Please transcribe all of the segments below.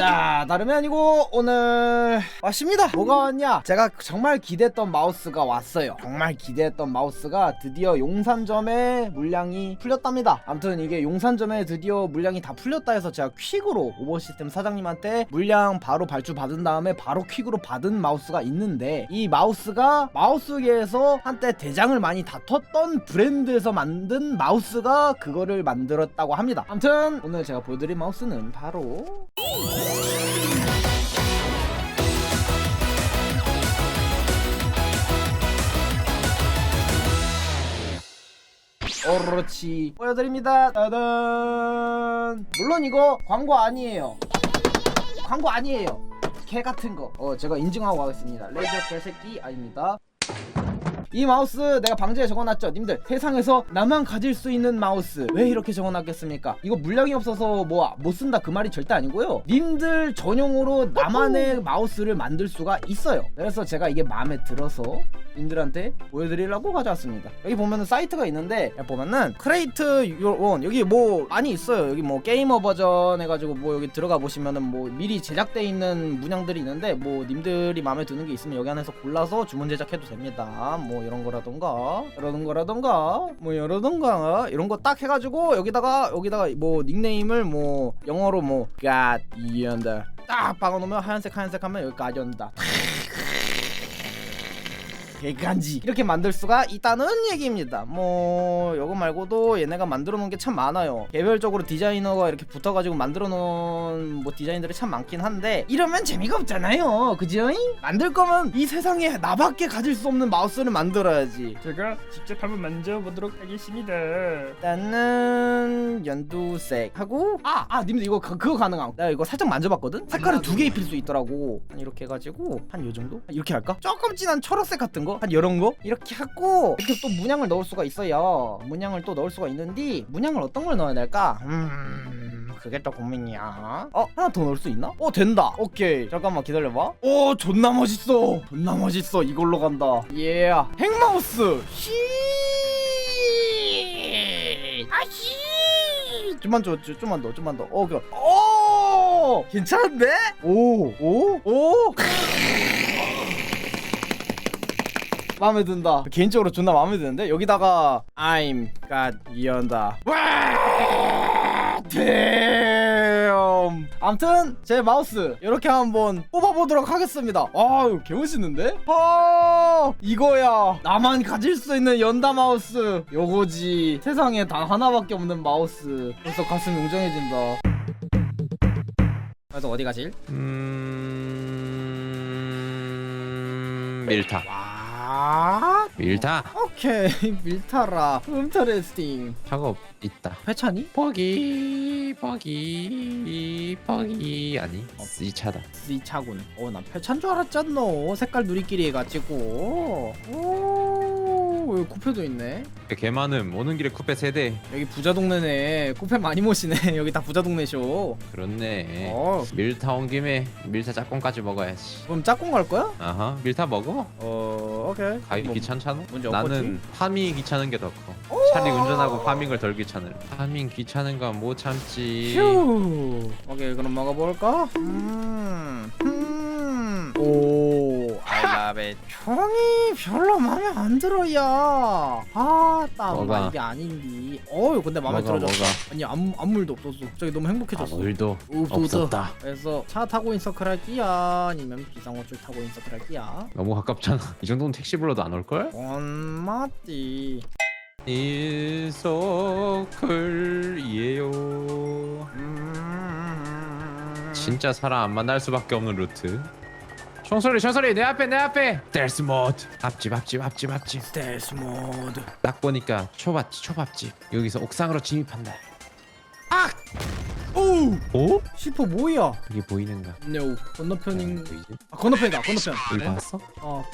자 다름이 아니고 오늘 왔습니다. 뭐가 왔냐? 제가 정말 기대했던 마우스가 왔어요. 정말 기대했던 마우스가 드디어 용산점에 물량이 풀렸답니다. 아무튼 이게 용산점에 드디어 물량이 다 풀렸다 해서 제가 퀵으로 오버시스템 사장님한테 물량 바로 발주 받은 다음에 바로 퀵으로 받은 마우스가 있는데 이 마우스가 마우스계에서 한때 대장을 많이 다퉜던 브랜드에서 만든 마우스가 그거를 만들었다고 합니다. 아무튼 오늘 제가 보여드릴 마우스는 바로 그렇지 보여드립니다. 따단! 물론 이거 광고 아니에요. 광고 아니에요. 개 같은 거어 제가 인증하고 가겠습니다. 레이저 개새끼 아닙니다 이 마우스 내가 방지에 적어놨죠? 님들 세상에서 나만 가질 수 있는 마우스. 왜 이렇게 적어놨겠습니까? 이거 물량이 없어서 뭐 못 쓴다 그 말이 절대 아니고요. 님들 전용으로 나만의 마우스를 만들 수가 있어요. 그래서 제가 이게 마음에 들어서 님들한테 보여드리려고 가져왔습니다. 여기 보면은 사이트가 있는데 여기 보면은 크레이트 요원 여기 뭐 많이 있어요. 여기 뭐 게이머 버전 해가지고 뭐 여기 들어가 보시면은 뭐 미리 제작돼 있는 문양들이 있는데 뭐 님들이 마음에 드는 게 있으면 여기 안에서 골라서 주문 제작해도 됩니다. 뭐 이런 거라던가 이런 거라던가 뭐 이러던가 이런 거 딱 해가지고 여기다가 여기다가 뭐 닉네임을 뭐 영어로 뭐 God 이언다 딱 박아놓으면 하얀색 하얀색 하면 여기까지 온다 개간지 이렇게 만들 수가 있다는 얘기입니다 뭐 이거 말고도 얘네가 만들어 놓은 게 참 많아요 개별적으로 디자이너가 이렇게 붙어가지고 만들어 놓은 뭐 디자인들이 참 많긴 한데 이러면 재미가 없잖아요 그죠? 만들 거면 이 세상에 나밖에 가질 수 없는 마우스를 만들어야지 제가 직접 한번 만져보도록 하겠습니다. 일단은 연두색 하고 아! 아 님들 이거 그, 그거 가능함 내가 이거 살짝 만져봤거든? 색깔을 두 개 입힐 수 있더라고 한 이렇게 해가지고 한 요 정도? 이렇게 할까? 조금 진한 초록색 같은 거? 한 이런 거? 이렇게 하고 이렇게 또 문양을 넣을 수가 있어요 문양을 또 넣을 수가 있는데 문양을 어떤 걸 넣어야 될까? 음... 그게 또 고민이야 어? 하나 더 넣을 수 있나? 어 된다 오케이 잠깐만 기다려봐 오 존나 멋있어 존나 멋있어 이걸로 간다 예 핵마우스 히 아씨 좀만 줘 줘, 좀만 더 좀만 더어 그 오! 괜찮은데? 오! 오? 오? 마음에 든다. 개인적으로 존나 마음에 드는데? 여기다가 I'm God 이언다 와! damn 암튼 제 마우스 이렇게 한번 뽑아보도록 하겠습니다. 아유 개멋있는데? 아 이거야. 나만 가질 수 있는 연다 마우스. 요거지. 세상에 단 하나밖에 없는 마우스. 벌써 가슴이 웅장해진다. 그래서 어디 가실? 음... 밀타 와 밀타. 오케이 밀타라. 인터레스팅. 작업 있다. 회차니? 버기 버기 버기. 아니 이 차다. 이 차군. 어난 회차인 줄 알았잖노. 색깔 누리끼리 해가지고. 오 여기 쿠페도 있네. 개 많음. 오는 길에 쿠페 세대. 여기 부자 동네네. 쿠페 많이 모시네. 여기 다 부자 동네쇼. 그렇네. 어. 밀타 온 김에 밀타 짝꿍까지 먹어야지. 그럼 짝꿍 갈 거야? 아하. 밀타 먹어? 어 오케이. 가기 뭐, 귀찮잖아? 나는 파밍이 귀찮은 게 더 커. 차라리 운전하고 파밍을 덜 귀찮을. 파밍 귀찮은 건 못 참지. 휴! 오케이 그럼 먹어볼까? 음, 음. 오 It 총이 별로 마음에 안 들어 야아딱 뭐가? 입이 아닌디. 어유 근데 마음에 뭐가 들어져 뭐가? 아니 아무, 아무 일도 없었어. 저기 너무 행복해졌어. 아물도 없었다. 없었다. 그래서 차 타고 인서클 할기야? 아니면 비상호출 타고 인서클 할기야? 너무 가깝잖아. 이 정도는 택시 불러도 안 올걸? 엄마띠 일소클이에요. 음... 진짜 사람 안 만날 수밖에 없는 루트 총소리 총소리 내 앞에 내 앞에. 델스 모드 앞집 앞집 앞집 앞집. 스텔스 모드 딱 보니까 초밥집 초밥집. 여기서 옥상으로 진입한다. 오! 오? 시퍼 뭐야? 그게 보이는가? No. 건너편인 보이지? 아 건너편이다 건너편. 여기 봤어? 어.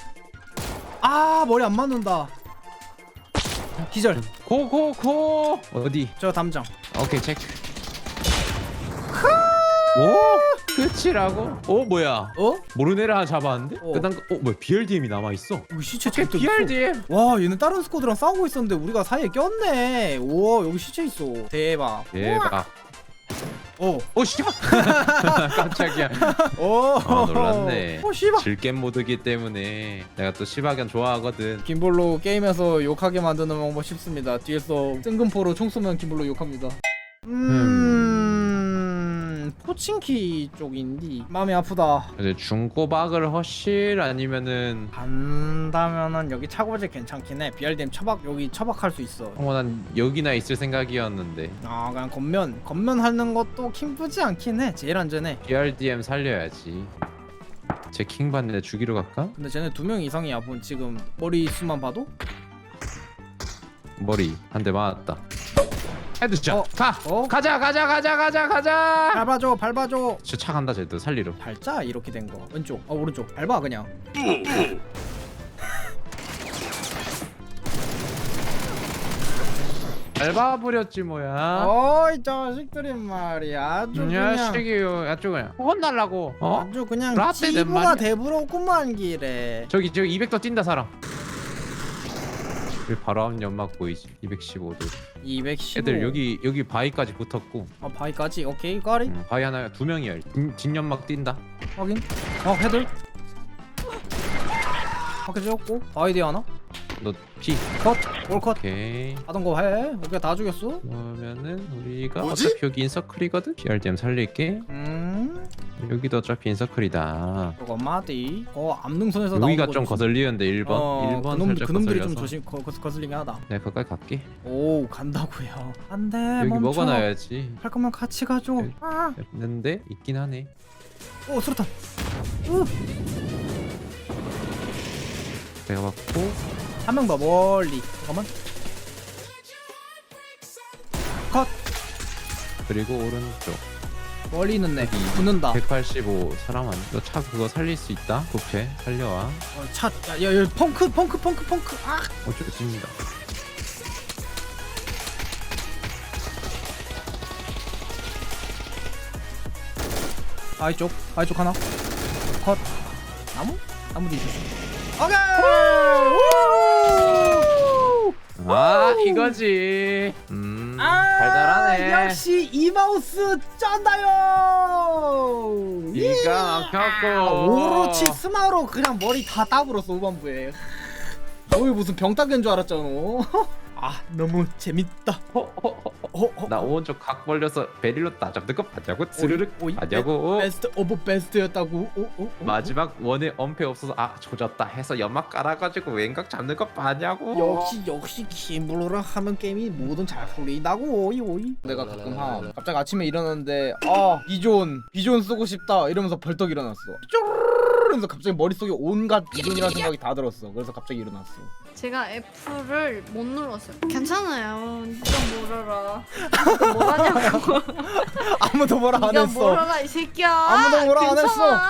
아 머리 안 맞는다. 기절. 고고고. 어디? 저 담장. 오케이 체크! 오? 끝이라고? 어 뭐야 어? 모르는 애를 하나 잡았는데? 어. 그다음 어 뭐야 BRDM이 남아 있어 우리 시체 잘 뜯었어 BRDM 와 얘는 다른 스쿼드랑 싸우고 있었는데 우리가 사이에 꼈네 우와 여기 시체 있어 대박 대박 오. 오 씨발 깜짝이야 오. 아 놀랐네 오 씨발. 질겜 모드기 때문에 내가 또 시바견 좋아하거든 김볼로 게임에서 욕하게 만드는 방법 쉽습니다. 뒤에서 뜬금포로 총 쏘면 김볼로 욕합니다. 음, 포칭키 쪽인디 마음이 아프다. 이제 중고박을 허실 아니면은 간다면은 여기 차고지 괜찮긴 해. BRDM 처박 여기 처박할 수 있어. 어머 난 여기나 있을 생각이었는데 아 그냥 겉면 겉면 하는 것도 킹프지 않긴 해. 제일 안전해. BRDM 살려야지 제 킹받네 죽이러 갈까? 근데 쟤네 두 명 이상이야. 본 지금 머리 수만 봐도. 머리 한 대 맞았다 헤드샷 어? 가! 어? 가자 가자 가자 가자 가자 밟아줘, 밟아줘. 저차 간다 쟤도 살리러 밟자 이렇게 된 거. 왼쪽, 아 오른쪽. 밟아 그냥. 밟아버렸지 뭐야 어이 자식들이 말이야. 아주 이 그냥. 녀석이요 아주 그냥 혼날라고 어? 아주 그냥 라떼 내 지부가 말이야. 대부럽구만 기래. 저기 저기 200도 뛴다 사람 여기 바로 앞 연막 보이지 215도 215. 애들 여기 여기 바위까지 붙었고 아 바위까지 오케이 까리 음, 바위 하나 두 명이야 뒷, 뒷연막 뛴다 확인. 어 헤들. 확인 지었고 바위 뒤에 하나. 너 피 컷. 올 컷. 오케이 하던 거 해. 오케이 다 죽였어. 그러면은 우리가 어차피 여기 인서클이거든 PRDM 살릴게 음. 여기도 어차피 인서클이다 그거 마디. 어 암능선에서 나오는 여기가 거 좀. 거슬리는데 1번 어, 1번 그놈 살짝 그놈들이 거슬려서 좀 조심 거, 거, 거슬리게 하다. 내가 거기까지 갈게 오 간다고요. 안돼 여기 멈춰. 먹어놔야지 할 거면 같이 가줘. 여기. 아. 있는데 있긴 하네 오 수류탄. 우. 내가 받고 한 명 더 멀리. 잠깐만. 컷. 그리고 오른쪽 멀리 있는 애. 붙는다. 185 사람 아니 너차 그거 살릴 수 있다 부패 살려와 어, 차. 야, 야, 야, 펑크, 펑크, 펑크, 펑크. 아. 어쩔 습니다 아이 쪽, 아이 쪽 하나. 컷. 나무? 나무 뒤 있었어. 오케이. 우! 아 이거지 음 아, 달달하네 역시 이 마우스 쩐다요. 기가 막혔고 오로치 스마로 그냥 머리 다 따불었어 후반부에. 너희 무슨 병따개인 줄 알았잖아. 아 너무 재밌다. 어, 어, 어, 어. 나 오른쪽 각 벌려서 베릴로 따잡는 거 봤냐고? 스르륵 오이, 봤냐고? 베스트 오브 베스트였다고. 오, 오, 오, 오. 마지막 원에 엄폐 없어서 아 조졌다 해서 연막 깔아가지고 왼각 잡는 거 봤냐고? 역시 역시 김블로랑 하면 게임이 뭐든 잘 풀린다고. 오이 오이. 내가 가끔 함 갑자기 아침에 일어났는데 아 비존 비존 쓰고 싶다 이러면서 벌떡 일어났어. 쪼르르 면서 갑자기 머릿속에 온갖 비존이라는 생각이 다 들었어 그래서 갑자기 일어났어 제가 F를 못 눌렀어요. 괜찮아요. 네가 몰아라. 네가 뭐라냐고. 아무도 뭐라 안 네가 했어 몰아라 이 새끼야. 아무도 뭐라 안 했어. 괜찮아.